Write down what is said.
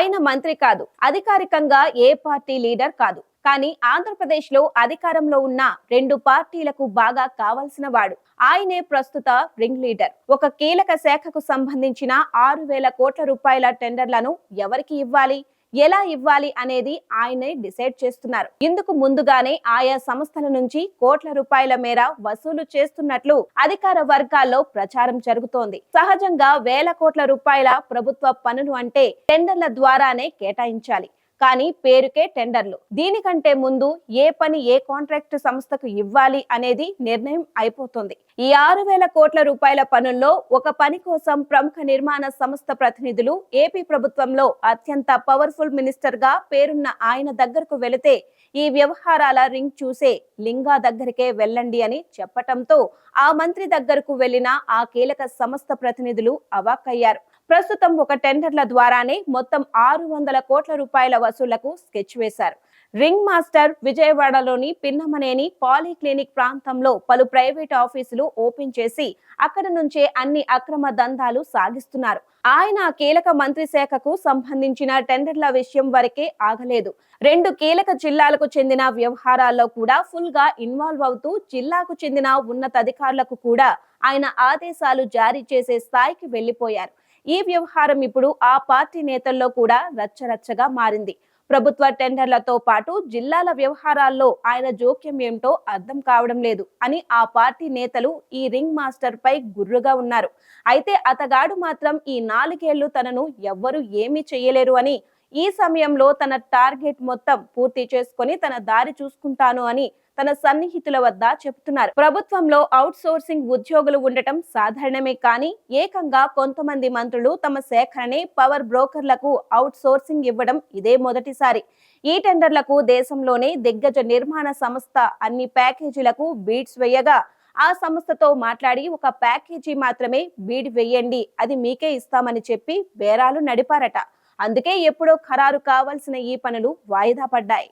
ఆయన మంత్రి కాదు. అధికారికంగా ఏ పార్టీ లీడర్ కాదు. కానీ ఆంధ్రప్రదేశ్లో అధికారంలో ఉన్న రెండు పార్టీలకు బాగా కావలసిన వాడు. ఆయనే ప్రస్తుత రింగ్ లీడర్. ఒక కీలక శాఖకు సంబంధించిన ఆరు వేల కోట్ల రూపాయల టెండర్లను ఎవరికి ఇవ్వాలి? ఎలా ఇవ్వాలి అనేది ఆయనే డిసైడ్ చేస్తున్నారు. ఇందుకు ముందుగానే ఆయా సంస్థల నుంచి కోట్ల రూపాయల మేర వసూలు చేస్తున్నట్లు అధికార వర్గాల్లో ప్రచారం జరుగుతోంది. సహజంగా వేల కోట్ల రూపాయల ప్రభుత్వ పనులు అంటే టెండర్ల ద్వారానే కేటాయించాలి. కానీ పేరుకే టెండర్లు. దీనికంటే ముందు ఏ పని ఏ కాంట్రాక్ట్ సంస్థకు ఇవ్వాలి అనేది నిర్ణయం అయిపోతుంది. ఈ ఆరు వేల కోట్ల రూపాయల పనుల్లో ఒక పని కోసం ప్రముఖ నిర్మాణ సంస్థ ప్రతినిధులు ఏపీ ప్రభుత్వంలో అత్యంత పవర్ఫుల్ మినిస్టర్గా పేరున్న ఆయన దగ్గరకు వెళితే ఈ వ్యవహారాల రింగ్ చూసే లింగా దగ్గరికే వెళ్ళండి అని చెప్పటంతో ఆ మంత్రి దగ్గరకు వెళ్ళిన ఆ కీలక సంస్థ ప్రతినిధులు అవాక్కయ్యారు. ప్రస్తుతం ఒక టెండర్ల ద్వారానే మొత్తం ఆరు వందల కోట్ల రూపాయల వసూళ్ళకు స్కెచ్ వేశారు. రింగ్ మాస్టర్ విజయవాడలోని పిన్నమనేని పాలీక్లినిక్ ప్రాంతంలో పలు ప్రైవేట్ ఆఫీసులు ఓపెన్ చేసి అక్కడ నుంచే అన్ని అక్రమ దందాలు సాగిస్తున్నారు. ఆయన కీలక మంత్రి శాఖకు సంబంధించిన టెండర్ల విషయం వరకే ఆగలేదు. రెండు కీలక జిల్లాలకు చెందిన వ్యవహారాల్లో కూడా ఫుల్గా ఇన్వాల్వ్ అవుతూ జిల్లాకు చెందిన ఉన్నతాధికారులకు కూడా ఆయన ఆదేశాలు జారీ చేసే స్థాయికి వెళ్ళిపోయారు ఈ వ్యవహారం ఇప్పుడు ఆ పార్టీ నేతల్లో కూడా రచ్చరచ్చగా మారింది. ప్రభుత్వ టెండర్లతో పాటు జిల్లాల వ్యవహారాల్లో ఆయన జోక్యం ఏమిటో అర్థం కావడం లేదు అని ఆ పార్టీ నేతలు ఈ రింగ్ మాస్టర్ పై గుర్రుగా ఉన్నారు. అయితే అతగాడు మాత్రం ఈ నాలుగేళ్ళు తనను ఎవ్వరూ ఏమీ చేయలేరు అని ఈ సమయంలో తన టార్గెట్ మొత్తం పూర్తి చేసుకొని తన దారి చూసుకుంటాను అని తన సన్నిహితుల వద్ద చెబుతున్నారు ప్రభుత్వంలో అవుట్ సోర్సింగ్ ఉద్యోగులు ఉండటం సాధారణమే కానీ ఏకంగా కొంతమంది మంత్రులు తమ సేకరణే పవర్ బ్రోకర్లకు అవుట్ సోర్సింగ్ ఇవ్వడం ఇదే మొదటిసారి. ఈ టెండర్లకు దేశంలోనే దిగ్గజ నిర్మాణ సంస్థ అన్ని ప్యాకేజీలకు బీడ్స్ వేయగా ఆ సంస్థతో మాట్లాడి ఒక ప్యాకేజీ మాత్రమే బీడ్ వేయండి అది మీకే ఇస్తామని చెప్పి బేరాలు నడిపారట. అందుకే ఎప్పుడో ఖరారు కావాల్సిన ఈ పనులు వాయిదా పడ్డాయి.